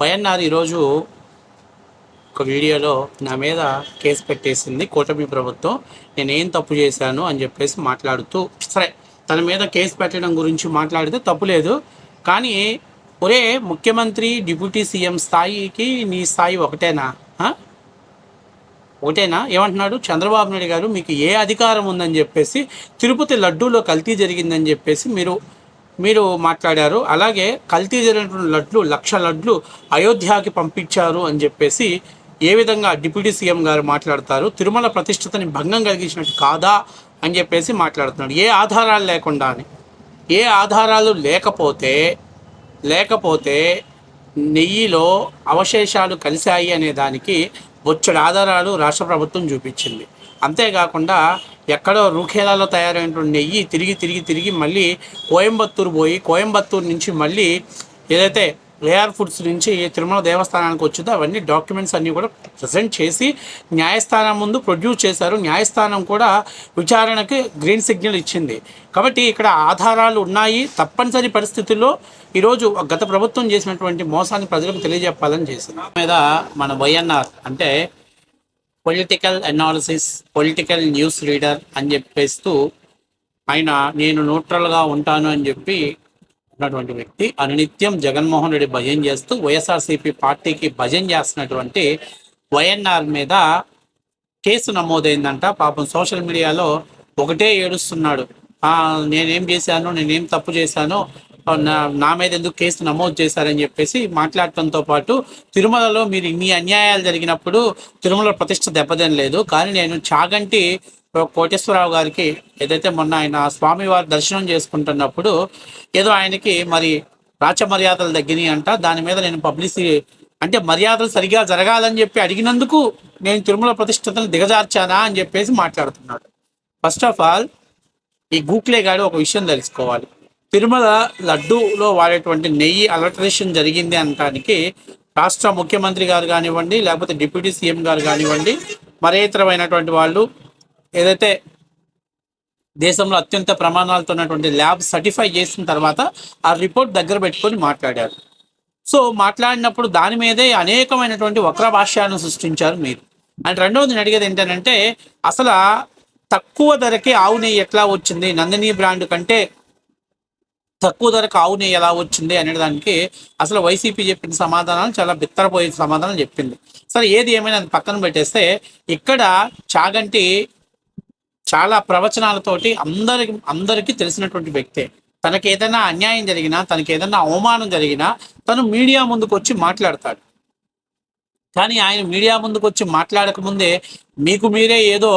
YNR ఈరోజు ఒక వీడియోలో నా మీద కేసు పెట్టేసింది కూటమి ప్రభుత్వం. నేనేం తప్పు చేశాను అని చెప్పేసి మాట్లాడుతూ సరే తన మీద కేసు పెట్టడం గురించి మాట్లాడితే తప్పు లేదు. కానీ ఒరే ముఖ్యమంత్రి డిప్యూటీ సీఎం స్థాయికి నీ స్థాయి ఒకటేనా? ఒకటేనా? ఏమంటున్నాడు? చంద్రబాబు నాయుడు గారు మీకు ఏ అధికారం ఉందని చెప్పేసి తిరుపతి లడ్డూలో కల్తీ జరిగిందని చెప్పేసి మీరు మీరు మాట్లాడారు. అలాగే కల్తీ జరిగినటువంటి లడ్లు లక్ష లడ్లు అయోధ్యకి పంపించారు అని చెప్పేసి ఏ విధంగా డిప్యూటీ సీఎం గారు మాట్లాడతారు? తిరుమల ప్రతిష్టతని భంగం కలిగించినట్టు కాదా? అని చెప్పేసి మాట్లాడుతున్నాడు ఏ ఆధారాలు లేకుండా అని. ఏ ఆధారాలు లేకపోతే లేకపోతే నెయ్యిలో అవశేషాలు కలిశాయి అనే దానికి బొచ్చడి ఆధారాలు రాష్ట్ర ప్రభుత్వం చూపించింది. అంతేకాకుండా ఎక్కడో రూఖేలాలో తయారైనటువంటి నెయ్యి తిరిగి తిరిగి తిరిగి మళ్ళీ కోయంబత్తూరు పోయి కోయంబత్తూరు నుంచి మళ్ళీ ఏదైతే రేఆర్ ఫుడ్స్ నుంచి తిరుమల దేవస్థానానికి వచ్చిందో అవన్నీ డాక్యుమెంట్స్ అన్నీ కూడా ప్రజెంట్ చేసి న్యాయస్థానం ముందు ప్రొడ్యూస్ చేశారు. న్యాయస్థానం కూడా విచారణకి గ్రీన్ సిగ్నల్ ఇచ్చింది. కాబట్టి ఇక్కడ ఆధారాలు ఉన్నాయి. తప్పనిసరి పరిస్థితుల్లో ఈరోజు గత ప్రభుత్వం చేసినటువంటి మోసాన్ని ప్రజలకు తెలియజెప్పాలని చేసింది. మీద మన వైఎన్ఆర్ అంటే political analysis political news reader అని చెప్పేస్తూ ఆయన నేను న్యూట్రల్గా ఉంటాను అని చెప్పి ఉన్నటువంటి వ్యక్తి అనునిత్యం జగన్మోహన్ రెడ్డి భజన చేస్తూ వైఎస్ఆర్సీపీ పార్టీకి భజన చేస్తున్నటువంటి వైఎన్ఆర్ మీద కేసు నమోదైందంట. పాపం సోషల్ మీడియాలో ఒకటే ఏడుస్తున్నాడు. నేనేం చేశాను నేనేం తప్పు చేశాను నా నా మీద ఎందుకు కేసు నమోదు చేశారని చెప్పేసి మాట్లాడటంతో పాటు తిరుమలలో మీరు ఇన్ని అన్యాయాలు జరిగినప్పుడు తిరుమల ప్రతిష్ట దెబ్బతినలేదు. కానీ నేను చాగంటి కోటేశ్వరరావు గారికి ఏదైతే మొన్న ఆయన స్వామివారి దర్శనం చేసుకుంటున్నప్పుడు ఏదో ఆయనకి మరి రాచ మర్యాదలు తగ్గినాయి అంట దాని మీద నేను పబ్లిసిటీ అంటే మర్యాదలు సరిగా జరగాలని చెప్పి అడిగినందుకు నేను తిరుమల ప్రతిష్టతను దిగజార్చానా అని చెప్పేసి మాట్లాడుతున్నాడు. ఫస్ట్ ఆఫ్ ఆల్ ఈ గూక్లే గాడు ఒక విషయం తెలుసుకోవాలి. తిరుమల లడ్డూలో వాడేటువంటి నెయ్యి అలటరేషన్ జరిగింది అనటానికి రాష్ట్ర ముఖ్యమంత్రి గారు కానివ్వండి లేకపోతే డిప్యూటీ సీఎం గారు కానివ్వండి మరేతరమైనటువంటి వాళ్ళు ఏదైతే దేశంలో అత్యంత ప్రమాణాలతో ఉన్నటువంటి ల్యాబ్ సర్టిఫై చేసిన తర్వాత ఆ రిపోర్ట్ దగ్గర పెట్టుకొని మాట్లాడారు. సో మాట్లాడినప్పుడు దాని మీదే అనేకమైనటువంటి వక్ర భాష్యాలను సృష్టించారు మీరు. అండ్ రెండవది నేను అడిగేది ఏంటంటే అసలు తక్కువ ధరకే ఆవు నెయ్యి ఎట్లా వచ్చింది? నందిని బ్రాండ్ కంటే తక్కువ ధరకు ఆవు నెయ్యి ఎలా వచ్చింది? అనే దానికి అసలు వైసీపీ చెప్పిన సమాధానాలు చాలా బిత్తరపోయే సమాధానం చెప్పింది. సరే ఏది ఏమైనా అది పక్కన పెట్టేస్తే ఇక్కడ చాగంటి చాలా ప్రవచనాలతోటి అందరికి అందరికీ తెలిసినటువంటి వ్యక్తే. తనకి ఏదైనా అన్యాయం జరిగినా తనకి ఏదైనా అవమానం జరిగినా తను మీడియా ముందుకు వచ్చి మాట్లాడతాడు. కానీ ఆయన మీడియా ముందుకు వచ్చి మాట్లాడక ముందే మీకు మీరే ఏదో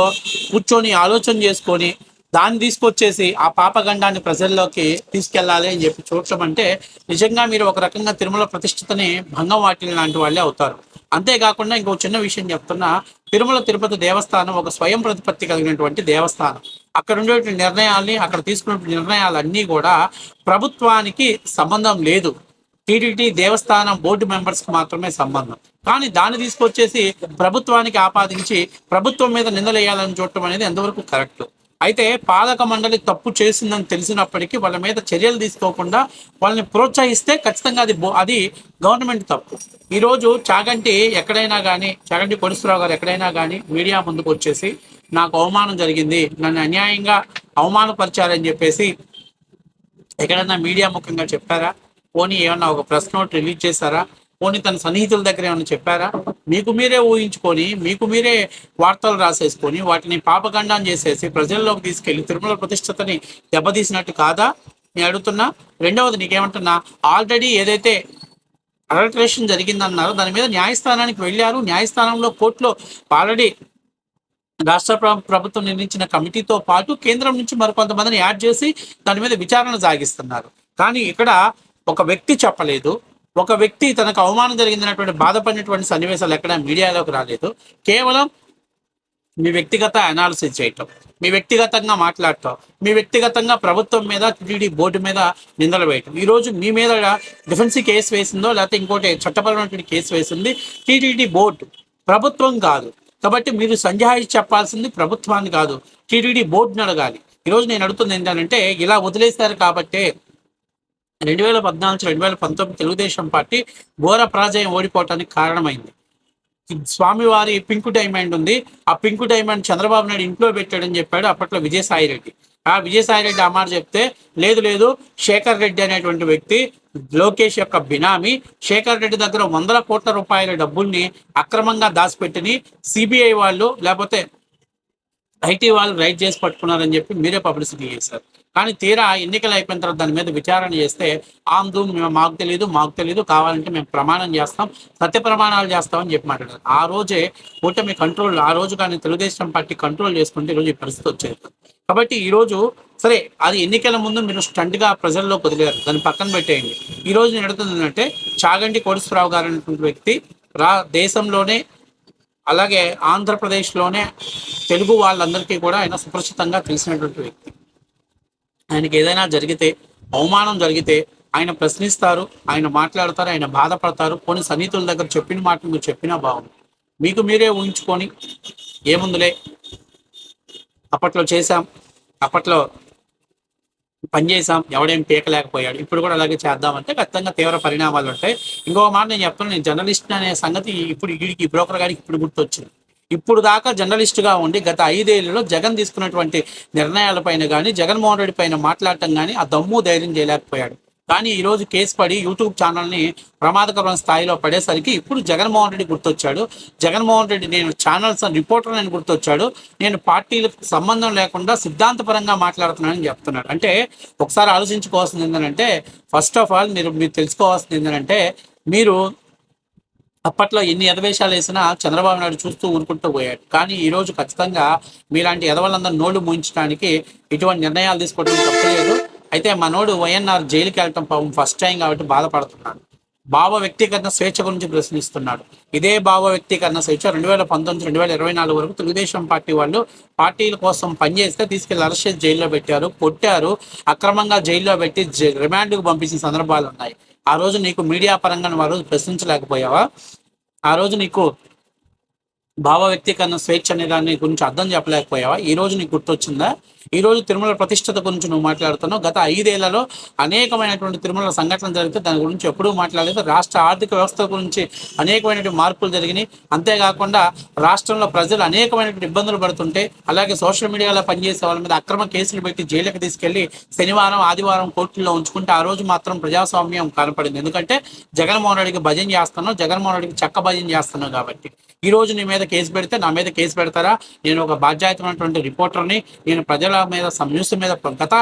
కూర్చొని ఆలోచన చేసుకొని దాన్ని తీసుకొచ్చేసి ఆ పాపగండాన్ని ప్రజల్లోకి తీసుకెళ్ళాలి అని చెప్పి చూడటం అంటే నిజంగా మీరు ఒక రకంగా తిరుమల ప్రతిష్టతని భంగం వాటిని లాంటి వాళ్ళే అవుతారు. అంతేకాకుండా ఇంకో చిన్న విషయం చెప్తున్నా తిరుమల తిరుపతి దేవస్థానం ఒక స్వయం ప్రతిపత్తి కలిగినటువంటి దేవస్థానం. అక్కడ ఉండేటువంటి నిర్ణయాల్ని అక్కడ తీసుకున్నటువంటి నిర్ణయాలన్నీ కూడా ప్రభుత్వానికి సంబంధం లేదు. టీటీడీ దేవస్థానం బోర్డు మెంబర్స్కి మాత్రమే సంబంధం. కానీ దాన్ని తీసుకొచ్చేసి ప్రభుత్వానికి ఆపాదించి ప్రభుత్వం మీద నిందలేయాలని చూడటం అనేది ఎంతవరకు కరెక్ట్? అయితే పాలక మండలి తప్పు చేసిందని తెలిసినప్పటికీ వాళ్ళ మీద చర్యలు తీసుకోకుండా వాళ్ళని ప్రోత్సహిస్తే ఖచ్చితంగా అది బో- అది గవర్నమెంట్ తప్పు. ఈరోజు చాగంటి ఎక్కడైనా కానీ చాగంటి కొడుసురావు గారు ఎక్కడైనా కానీ మీడియా ముందుకు వచ్చేసి నాకు అవమానం జరిగింది నన్ను అన్యాయంగా అవమానపరిచారని చెప్పేసి ఎక్కడైనా మీడియా ముఖంగా చెప్పారా పోనీ ఏమన్నా ఒక ప్రెస్ నోట్ రిలీజ్ చేశారా? పోనీ తన సన్నిహితుల దగ్గర ఏమైనా చెప్పారా? మీకు మీరే ఊహించుకొని మీకు మీరే వార్తలు రాసేసుకొని వాటిని పాపగండాన్ని చేసేసి ప్రజల్లోకి తీసుకెళ్ళి తిరుమల ప్రతిష్టతని దెబ్బతీసినట్టు కాదా? నేను అడుగుతున్నా. రెండవది నీకేమంటున్నా? ఆల్రెడీ ఏదైతే అడల్ట్రేషన్ జరిగిందన్నారో దాని మీద న్యాయస్థానానికి వెళ్ళారు. న్యాయస్థానంలో కోర్టులో ఆల్రెడీ రాష్ట్ర ప్రభుత్వం నిర్మించిన కమిటీతో పాటు కేంద్రం నుంచి మరికొంతమందిని యాడ్ చేసి దాని మీద విచారణ సాగిస్తున్నారు. కానీ ఇక్కడ ఒక వ్యక్తి చెప్పలేదు. ఒక వ్యక్తి తనకు అవమానం జరిగిందన్నటువంటి బాధపడినటువంటి సన్నివేశాలు ఎక్కడ మీడియాలోకి రాలేదు. కేవలం మీ వ్యక్తిగత అనాలిసిస్ చేయటం మీ వ్యక్తిగతంగా మాట్లాడటం మీ వ్యక్తిగతంగా ప్రభుత్వం మీద టీడీ బోర్డు మీద నిందలు వేయటం. ఈ రోజు మీ మీద డిఫెన్సీ కేసు వేసిందో లేకపోతే ఇంకోటి చట్టపరమైనటువంటి కేసు వేసింది టీటీడీ బోర్డు ప్రభుత్వం కాదు. కాబట్టి మీరు సంజాయి చెప్పాల్సింది ప్రభుత్వాన్ని కాదు టీటీడీ బోర్డుని అడగాలి. ఈరోజు నేను అడుగుతుంది ఏంటంటే ఇలా వదిలేశారు కాబట్టే రెండు వేల పద్నాలుగు రెండు వేల పంతొమ్మిది తెలుగుదేశం పార్టీ ఘోర పరాజయం ఓడిపోవటానికి కారణమైంది. స్వామివారి పింకు డైమండ్ ఉంది. ఆ పింకు డైమండ్ చంద్రబాబు నాయుడు ఇంట్లో పెట్టాడని చెప్పాడు అప్పట్లో విజయసాయి రెడ్డి ఆ విజయసాయి రెడ్డి ఆ చెప్తే లేదు లేదు శేఖర్ రెడ్డి అనేటువంటి వ్యక్తి లోకేష్ యొక్క బినామీ శేఖర్ రెడ్డి దగ్గర వందల కోట్ల రూపాయల డబ్బుల్ని అక్రమంగా దాచిపెట్టిని సిబిఐ వాళ్ళు లేకపోతే ఐటీ వాళ్ళు రైట్ చేసి పట్టుకున్నారని చెప్పి మీరే పబ్లిసిటీ చేశారు. కానీ తీరా ఎన్నికలు అయిపోయిన తర్వాత దాని మీద విచారణ చేస్తే ఆందు మేము మాకు తెలియదు మాకు తెలియదు కావాలంటే మేము ప్రమాణం చేస్తాం సత్య ప్రమాణాలు చేస్తామని చెప్పి మాట్లాడారు. ఆ రోజే కూటమి కంట్రోల్ ఆ రోజు కానీ తెలుగుదేశం పార్టీ కంట్రోల్ చేసుకుంటే ఈరోజు ఈ పరిస్థితి వచ్చేది. కాబట్టి ఈరోజు సరే అది ఎన్నికల ముందు మీరు స్టంట్గా ప్రజల్లో వదిలేరు దాన్ని పక్కన పెట్టేయండి. ఈ రోజు నేను అడుగుతుంది చాగంటి కోటేశ్వరరావు గారు అనేటువంటి వ్యక్తి రా దేశంలోనే అలాగే ఆంధ్రప్రదేశ్లోనే తెలుగు వాళ్ళందరికీ కూడా ఆయన సుపరిచితంగా తెలిసినటువంటి వ్యక్తి. ఆయనకి ఏదైనా జరిగితే అవమానం జరిగితే ఆయన ప్రశ్నిస్తారు ఆయన మాట్లాడతారు ఆయన బాధపడతారు. కొన్ని సన్నిహితుల దగ్గర చెప్పిన మాట మీరు చెప్పినా బాగుంది మీకు మీరే ఊహించుకొని ఏముందిలే? అప్పట్లో చేశాం అప్పట్లో పనిచేసాం ఎవడేం పీకలేకపోయాడు. ఇప్పుడు కూడా అలాగే చేద్దామంటే ఖచ్చితంగా తీవ్ర పరిణామాలు ఉంటాయి. ఇంకో మాట నేను చెప్తాను నేను జర్నలిస్ట్ అనే సంగతి ఇప్పుడు వీడికి బ్రోకర్ గారికి ఇప్పుడు గుర్తొచ్చింది. ఇప్పుడు దాకా జర్నలిస్ట్గా ఉండి గత ఐదేళ్ళలో జగన్ తీసుకున్నటువంటి నిర్ణయాలపైన కానీ జగన్మోహన్ రెడ్డి పైన మాట్లాడటం కానీ ఆ దమ్ము ధైర్యం చేయలేకపోయాడు. కానీ ఈరోజు కేసు పడి యూట్యూబ్ ఛానల్ని ప్రమాదకరమైన స్థాయిలో పడేసరికి ఇప్పుడు జగన్మోహన్ రెడ్డి గుర్తొచ్చాడు. జగన్మోహన్ రెడ్డి నేను ఛానల్స్ రిపోర్టర్ అని గుర్తొచ్చాడు. నేను పార్టీలకు సంబంధం లేకుండా సిద్ధాంతపరంగా మాట్లాడుతున్నానని చెప్తున్నాడు. అంటే ఒకసారి ఆలోచించుకోవాల్సింది ఏంటంటే ఫస్ట్ ఆఫ్ ఆల్ మీరు మీరు తెలుసుకోవాల్సింది ఏంటంటే మీరు అప్పట్లో ఎన్ని ఎదవేషాలు వేసినా చంద్రబాబు నాయుడు చూస్తూ ఊరుకుంటూ పోయాడు. కానీ ఈరోజు ఖచ్చితంగా మీలాంటి ఎదవలందరూ నోళ్ళు మూయించడానికి ఇటువంటి నిర్ణయాలు తీసుకోవడం తప్పలేదు అయితే మనోడు వైఎన్ఆర్ జైలుకి వెళ్ళటం పాపం ఫస్ట్ టైం కాబట్టి బాధపడుతున్నాడు. భావ వ్యక్తీకరణ స్వేచ్ఛ గురించి ప్రశ్నిస్తున్నాడు. ఇదే భావ వ్యక్తీకరణ స్వేచ్ఛ రెండు వేల పంతొమ్మిది రెండు వేల ఇరవై నాలుగు వరకు తెలుగుదేశం పార్టీ వాళ్ళు పార్టీల కోసం పనిచేస్తే తీసుకెళ్ళి అరెస్ట్ జైల్లో పెట్టారు కొట్టారు అక్రమంగా జైల్లో పెట్టి జ- రిమాండ్కు పంపించిన సందర్భాలు ఉన్నాయి. ఆ రోజు నీకు మీడియా పరంగా నువ్వు ఆ రోజు ప్రశ్నించలేకపోయావా? ఆ రోజు నీకు భావ వ్యక్తీకరణ స్వేచ్ఛ అనే దాని గురించి అర్థం చెప్పలేకపోయావా? ఈ రోజు నీకు గుర్తొచ్చిందా? ఈ రోజు తిరుమల ప్రతిష్టత గురించి నువ్వు మాట్లాడుతున్నావు. గత ఐదేళ్ళలో అనేకమైనటువంటి తిరుమల సంఘటనలు జరిగితే దాని గురించి ఎప్పుడూ మాట్లాడలేదు. రాష్ట్ర ఆర్థిక వ్యవస్థ గురించి అనేకమైనటువంటి మార్పులు జరిగినాయి. అంతేకాకుండా రాష్ట్రంలో ప్రజలు అనేకమైనటువంటి ఇబ్బందులు పడుతుంటే అలాగే సోషల్ మీడియాలో పనిచేసే వాళ్ళ మీద అక్రమ కేసులు పెట్టి జైలుకి తీసుకెళ్ళి శనివారం ఆదివారం కోర్టుల్లో ఉంచుకుంటే ఆ రోజు మాత్రం ప్రజాస్వామ్యం కనపడింది. ఎందుకంటే జగన్మోహన్ రెడ్డికి భజన చేస్తున్నావు జగన్మోహన్ రెడ్డికి చక్క భజన చేస్తున్నావు కాబట్టి. ఈ రోజు నీ మీద కేసు పెడితే నా మీద కేసు పెడతారా? నేను ఒక బాధ్యతమైనటువంటి రిపోర్టర్ని నేను ప్రజల మీద న్యూస్ మీద గత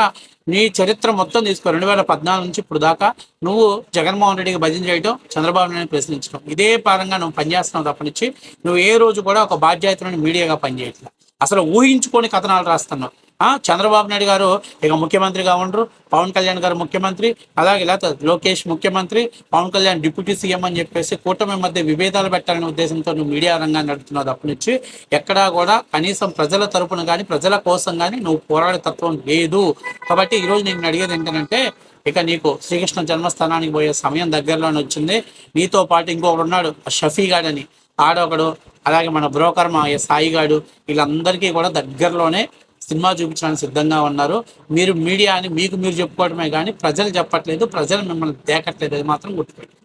నీ చరిత్ర మొత్తం తీసుకో రెండు వేల పద్నాలుగు నుంచి ఇప్పుడు దాకా నువ్వు జగన్మోహన్ రెడ్డికి భజన చేయడం చంద్రబాబు నాయుడు ప్రశ్నించడం ఇదే పరంగా నువ్వు పనిచేస్తున్నావు తప్పనిచ్చి నువ్వు ఏ రోజు కూడా ఒక బాధ్యతలను మీడియాగా పనిచేయట్లేదు అసలు ఊహించుకొని కథనాలు రాస్తున్నావు ఆ చంద్రబాబు నాయుడు గారు ఇక ముఖ్యమంత్రిగా ఉండరు. పవన్ కళ్యాణ్ గారు ముఖ్యమంత్రి అలాగే లేకపోతే లోకేష్ ముఖ్యమంత్రి పవన్ కళ్యాణ్ డిప్యూటీ సీఎం అని చెప్పేసి కూటమి మధ్య విభేదాలు పెట్టాలనే ఉద్దేశంతో నువ్వు మీడియా రంగాన్ని నడుపుతున్నావు తప్పనిచ్చి ఎక్కడా కూడా కనీసం ప్రజల తరపున కానీ ప్రజల కోసం కానీ నువ్వు పోరాడే తత్వం లేదు. కాబట్టి ఈరోజు నేను అడిగేది ఏంటంటే ఇక నీకు శ్రీకృష్ణ జన్మస్థానానికి పోయే సమయం దగ్గరలోనే వచ్చింది. నీతో పాటు ఇంకొకడు ఉన్నాడు షఫీ గాడని. ఆడొకడు అలాగే మన బ్రోకర్ మా సాయి గాడు వీళ్ళందరికీ కూడా దగ్గరలోనే సినిమా చూపించడానికి సిద్ధంగా ఉన్నారు. మీరు మీడియా అని మీకు మీరు చెప్పుకోవడమే కానీ ప్రజలు చెప్పట్లేదు ప్రజలు మిమ్మల్ని దేకట్లేదు అది మాత్రం గుర్తుపెట్టు